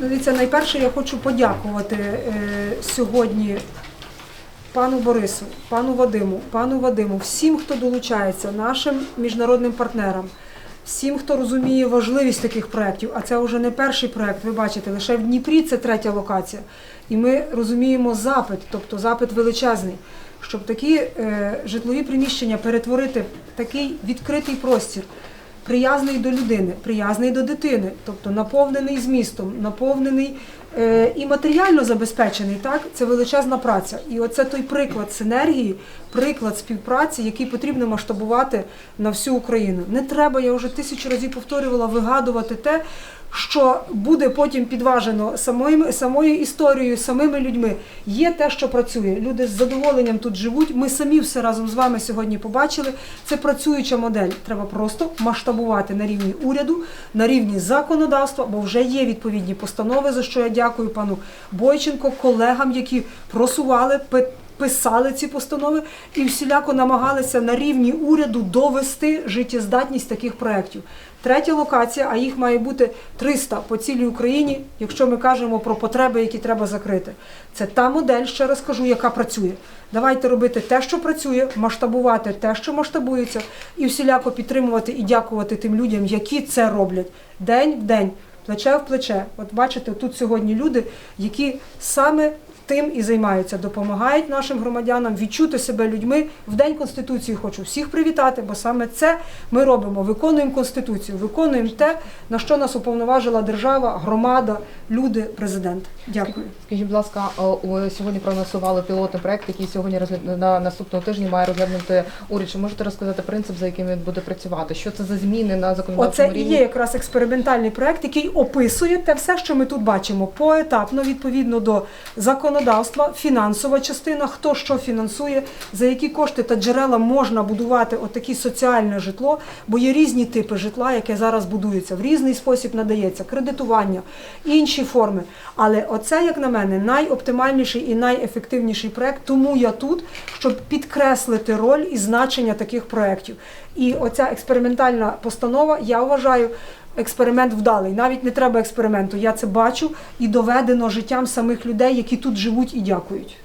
Дивіться, найперше я хочу подякувати е, сьогодні пану Борису, пану Вадиму, пану Вадиму, всім, хто долучається, нашим міжнародним партнерам, всім, хто розуміє важливість таких проєктів. А це вже не перший проєкт, ви бачите, лише в Дніпрі це третя локація. І ми розуміємо запит, тобто запит величезний, щоб такі е, житлові приміщення перетворити в такий відкритий простір приязний до людини, приязний до дитини, тобто наповнений змістом, наповнений е, і матеріально забезпечений. Так, це величезна праця. І оце той приклад синергії, приклад співпраці, який потрібно масштабувати на всю Україну. Не треба, я вже тисячу разів повторювала, вигадувати те. Що буде потім підважено самою, самою історією, самими людьми. Є те, що працює. Люди з задоволенням тут живуть. Ми самі все разом з вами сьогодні побачили. Це працююча модель. Треба просто масштабувати на рівні уряду, на рівні законодавства, бо вже є відповідні постанови, за що я дякую пану Бойченко, колегам, які просували пи- Писали ці постанови і всіляко намагалися на рівні уряду довести життєздатність таких проєктів. Третя локація, а їх має бути 300 по цілій Україні, якщо ми кажемо про потреби, які треба закрити. Це та модель, ще раз кажу, яка працює. Давайте робити те, що працює, масштабувати те, що масштабується, і всіляко підтримувати і дякувати тим людям, які це роблять день в день, плече в плече. От бачите, тут сьогодні люди, які саме тим і займаються, допомагають нашим громадянам відчути себе людьми. В День Конституції хочу всіх привітати, бо саме це ми робимо. Виконуємо Конституцію, виконуємо те, на що нас уповноважила держава, громада, люди, президент. Дякую. Скажіть, будь ласка, сьогодні проанонсували пілотний проект, який сьогодні на наступного тижня має розглянути уряд. Чи можете розказати принцип, за яким він буде працювати? Що це за зміни на законодавчому Оце і є якраз експериментальний проект, який описує те все, що ми тут бачимо, поетапно, відповідно до законодавства, фінансова частина, хто що фінансує, за які кошти та джерела можна будувати отакі соціальне житло, бо є різні типи житла, яке зараз будується, в різний спосіб надається, кредитування, інші форми. Але оце, як на мене, найоптимальніший і найефективніший проект, тому я тут, щоб підкреслити роль і значення таких проєктів. І оця експериментальна постанова, я вважаю, експеримент вдалий. Навіть не треба експерименту. Я це бачу і доведено життям самих людей, які тут живуть і дякують.